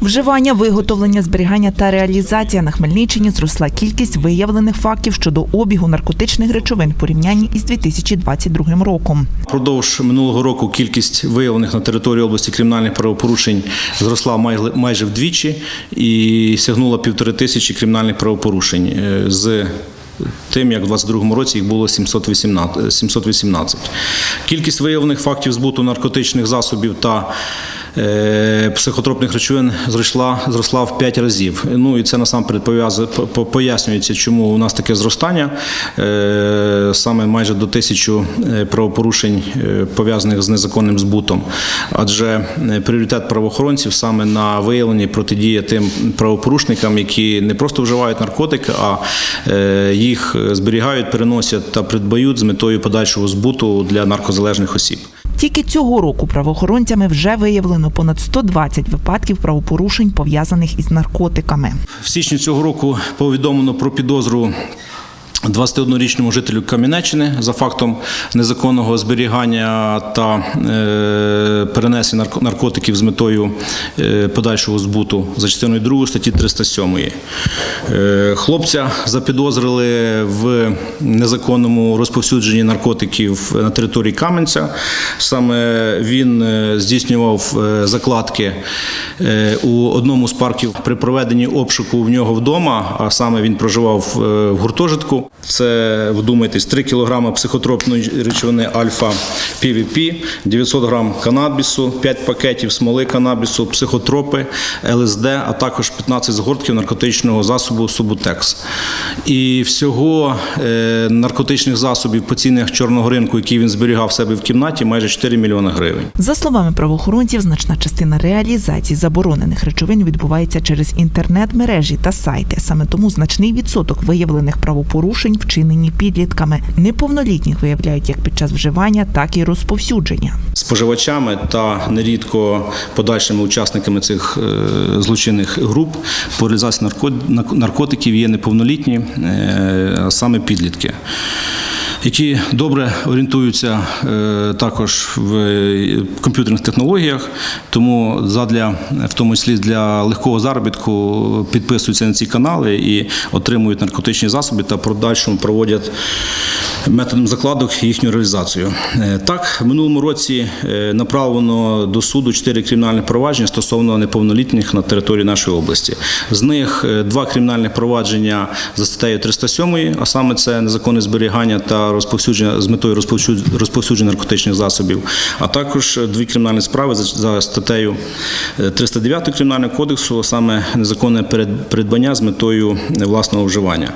Вживання, виготовлення, зберігання та реалізація на Хмельниччині зросла кількість виявлених фактів щодо обігу наркотичних речовин в порівнянні із 2022 роком. Продовж минулого року кількість виявлених на території області кримінальних правопорушень зросла майже, вдвічі і сягнула півтори тисячі кримінальних правопорушень е, з тим, як в 2022 році їх було 718. 718. Кількість виявлених фактів збуту наркотичних засобів та психотропних речовин зросла, зросла в 5 разів. Ну і це насамперед пояснюється, чому у нас таке зростання. Е, саме майже до тисячу е, правопорушень е, пов'язаних з незаконним збутом. Адже е, пріоритет правоохоронців саме на виявленні протидія тим правопорушникам, які не просто вживають наркотики, а е, їх зберігають, переносять та придбають з метою подальшого збуту для наркозалежних осіб. Тільки цього року правоохоронцями вже виявлено понад 120 випадків правопорушень, пов'язаних із наркотиками. В січні цього року повідомлено про підозру 21-річному жителю Кам'янеччини за фактом незаконного зберігання та е, перенесення наркотиків з метою е, подальшого збуту за частиною 2 статті 307. Е, хлопця запідозрили в незаконному розповсюдженні наркотиків на території Кам'янця. Саме він здійснював закладки у одному з парків при проведенні обшуку в нього вдома, а саме він проживав в гуртожитку. Це, вдумайтесь, 3 кг психотропної речовини альфа PVP, 900 грам канабісу, 5 пакетів смоли канабісу, психотропи, ЛСД, а також 15 згортків наркотичного засобу Субутекс. І всього е, наркотичних засобів по цінах чорного ринку, які він зберігав в себе в кімнаті, майже 4 мільйони гривень. За словами правоохоронців, значна частина реалізації заборонених речовин відбувається через інтернет-мережі та сайти. Саме тому значний відсоток виявлених правопорушень вчинені підлітками. Неповнолітніх виявляють як під час вживання, так і розповсюдження. споживачами та нерідко подальшими учасниками цих е, злочинних груп по реалізації наркотиків є неповнолітні, е, а саме підлітки. Які добре орієнтуються е, також в е, комп'ютерних технологіях, тому задля, в тому числі для легкого заробітку, підписуються на ці канали і отримують наркотичні засоби та в подальшому проводять методом закладок їхню реалізацію. Е, Так, в минулому році направлено до суду чотири кримінальні провадження стосовно неповнолітніх на території нашої області. З них два кримінальних провадження за статтею 307, а саме це незаконне зберігання та розповсюдження з метою розповсюд- розповсюдження наркотичних засобів, а також е, дві кримінальні справи за- статтею е, 309 Кримінального кодексу, а саме незаконне передбання з метою е, власного вживання.